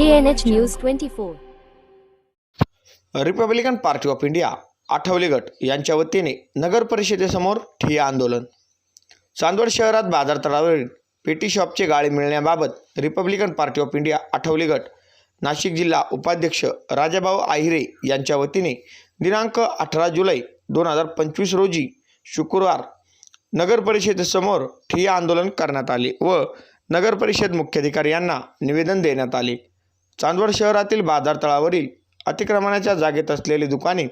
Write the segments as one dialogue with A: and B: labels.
A: KNH News 24.
B: Republican Party of India Athawale गट यांच्या वतीने नगर परिषदेसमोर ठिय्या आंदोलन चांदवड शहरात बाजारतळावरील पेटी शॉपचे गाळे मिळण्याबाबत Republican Party of India Athawale गट नाशिक जिल्हा उपाध्यक्ष राजाभाऊ आहिरे यांच्या वतीने दिनांक अठरा जुलै दोन हजार पंचवीस रोजी शुक्रवार नगर परिषदेसमोर ठिय्या आंदोलन करण्यात आले व नगर परिषद मुख्याधिकारी यांना निवेदन देण्यात आले चांदवड शहरातील बाजारतळावरील अतिक्रमणाच्या जागेत असलेली दुकाने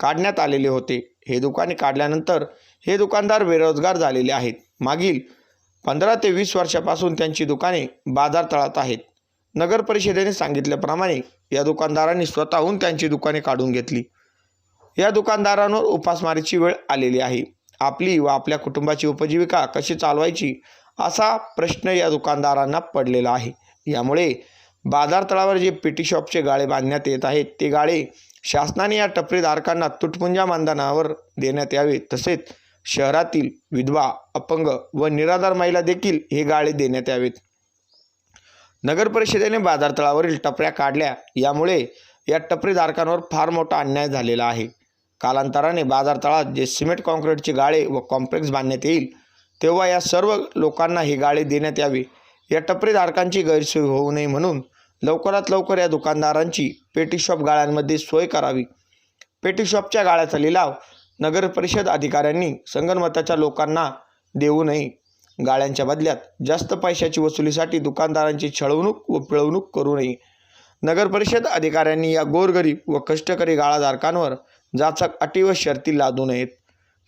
B: काढण्यात आलेले होते. हे दुकाने काढल्यानंतर हे दुकानदार बेरोजगार झालेले आहेत. मागील पंधरा ते वीस वर्षापासून त्यांची दुकाने बाजारतळात आहेत. नगर परिषदेने सांगितल्याप्रमाणे या दुकानदारांनी स्वतःहून त्यांची दुकाने काढून घेतली. या दुकानदारांवर उपासमारीची वेळ आलेली आहे. आपली व आपल्या कुटुंबाची उपजीविका कशी चालवायची असा प्रश्न या दुकानदारांना पडलेला आहे. यामुळे बाजारतळावर जे पेटी शॉपचे गाळे बांधण्यात येत आहेत ते गाळे शासनाने या टपरीधारकांना तुटपुंजा मानधनावर देण्यात यावे. तसेच शहरातील विधवा अपंग व निराधार महिला देखील हे गाळे देण्यात यावेत. नगर परिषदेने बाजारतळावरील टपऱ्या काढल्या. यामुळे या टपरीधारकांवर फार मोठा अन्याय झालेला आहे. कालांतराने बाजारतळात जे सिमेंट कॉन्क्रीटचे गाळे व कॉम्प्लेक्स बांधण्यात येईल तेव्हा या सर्व लोकांना हे गाळे देण्यात यावे. या टपरीधारकांची गैरसोय होऊ नये म्हणून लवकरात लवकर या दुकानदारांची पेटीशॉप गाळ्यांमध्ये सोय करावी. पेटीशॉपच्या गाळ्याचा लिलाव नगर परिषद अधिकाऱ्यांनी संगनमताच्या लोकांना देऊ नये. गाळ्यांच्या बदल्यात जास्त पैशाची वसुलीसाठी दुकानदारांची छळवणूक व पिळवणूक करू नये. नगर परिषद अधिकाऱ्यांनी या गोरगरीब व कष्टकरी गाळाधारकांवर जाचक अटी व शर्ती लादू नयेत.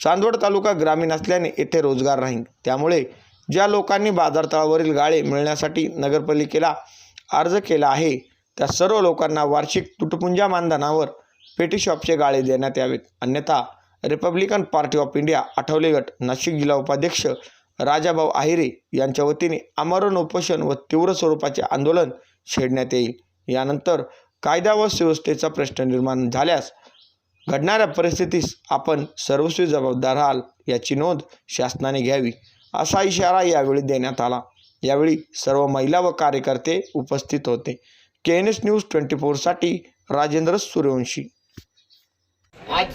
B: चांदवड तालुका ग्रामीण असल्याने येथे रोजगार नाही. त्यामुळे ज्या लोकांनी बाजारतळावरील गाळे मिळण्यासाठी नगरपालिकेला अर्ज केला आहे. त्या सर्व लोकांना वार्षिक तुटपुंजा मानधनावर पेटी शॉपचे गाळे देण्यात यावेत. अन्यथा Republican Party of India Athawale गट नाशिक जिल्हा उपाध्यक्ष राजाभाऊ आहिरे यांच्या वतीने आमरण उपोषण व तीव्र स्वरूपाचे आंदोलन छेडण्यात येईल. यानंतर कायदा व सुव्यवस्थेचा प्रश्न निर्माण झाल्यास घडणाऱ्या परिस्थितीस आपण सर्वस्वी जबाबदार आहाल याची नोंद शासनाने घ्यावी असा इशारा यावेळी देण्यात आला. यावेळी सर्व महिला व कार्यकर्ते उपस्थित होते. K N S news twenty फोरसाठी Rajendra Suryavanshi.
C: आज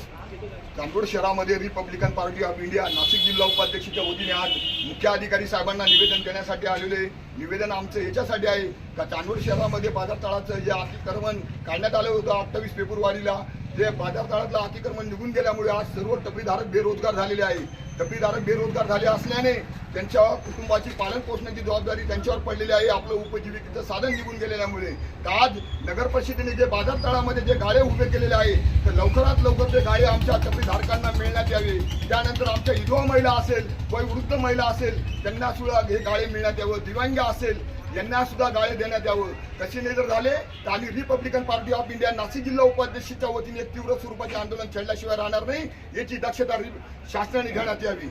C: चांदोड शहरामध्ये Republican Party of India Nashik जिल्हा उपाध्यक्षाच्या वतीने आज मुख्य अधिकारी साहेबांना निवेदन देण्यासाठी आलेले निवेदन आमचं याच्यासाठी आहे का चांदोड शहरामध्ये बाजार तळाचं जे अतिक्रमण काढण्यात आलं होतं? अठ्ठावीस फेब्रुवारीला जे बाजारतळातलं अतिक्रमण निघून गेल्यामुळे आज सर्व टपरीधारक बेरोजगार झालेले आहे टपरीधारक बेरोजगार झाले असल्याने त्यांच्या कुटुंबाची पालन पोषणाची जबाबदारी त्यांच्यावर पडलेली आहे. आपलं उपजीविकेचं साधन निघून गेलेल्यामुळे. तर आज नगर परिषदेने जे बाजार तळामध्ये जे गाळे उभे केलेले आहे तर लवकरात लवकर ते गाळे आमच्या टपरीधारकांना मिळण्यात यावे. त्यानंतर आमच्या विधवा महिला असेल वयोवृद्ध महिला असेल त्यांना सुद्धा हे गाळे मिळण्यात यावं दिव्यांग असेल यांना सुद्धा गाळे देण्यात यावं. तसे नाही जर झाले? तर आम्ही Republican Party of India Nashik जिल्हा उपाध्यक्षच्या वतीने तीव्र स्वरूपाचे आंदोलन छेडल्याशिवाय राहणार नाही याची दक्षता शासनाने घेण्यात यावी.